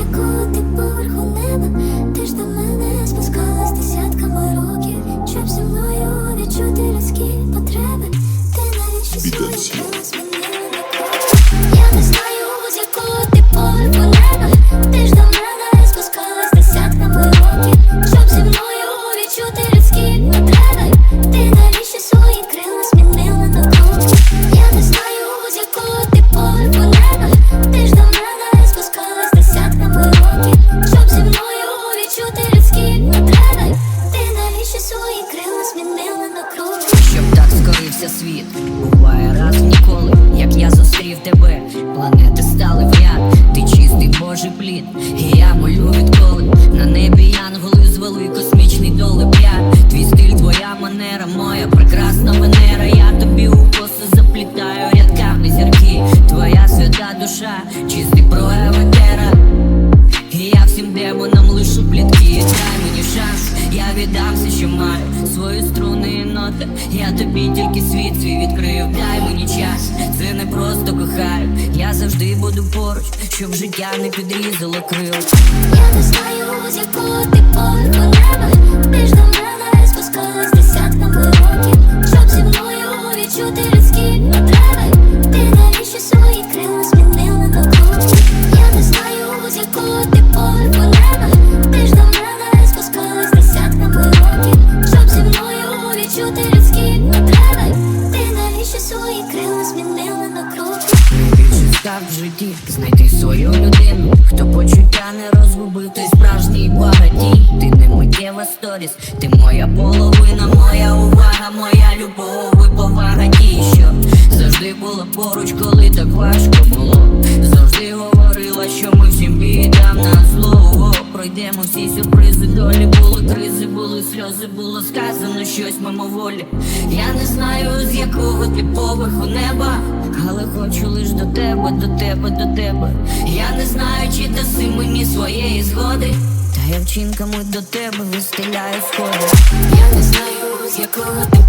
якого ти поверху неба, ти ж до скорився світ, буває раз ніколи, як я зустрів тебе, Свої ноти Я тобі тільки світ свій відкрив Дай мені час, це не просто кохаю. Я завжди буду поруч, щоб життя не підрізало крил. Я не знаю, з якого ти поверху неба, крок? Найбільший в знайти свою людину, хто почуття не розгубив, той справжній багатій. Ти не миттєва сторіс, ти моя половина, моя увага, моя любов і повага ті, що завжди була поруч, коли так важко було. Завжди говорила, що ми всім бідам на зло. Пройдемо всі сюрпризи, долі були кризи, були сльози, було сказано щось мимоволі. Я не знаю, з якого ти поверху неба, але хочу лиш до тебе, до тебе, до тебе. Я не знаю, чи даси мені своєї згоди. Та я вчинками до тебе вистеляю сходи. Я не знаю, з якого ти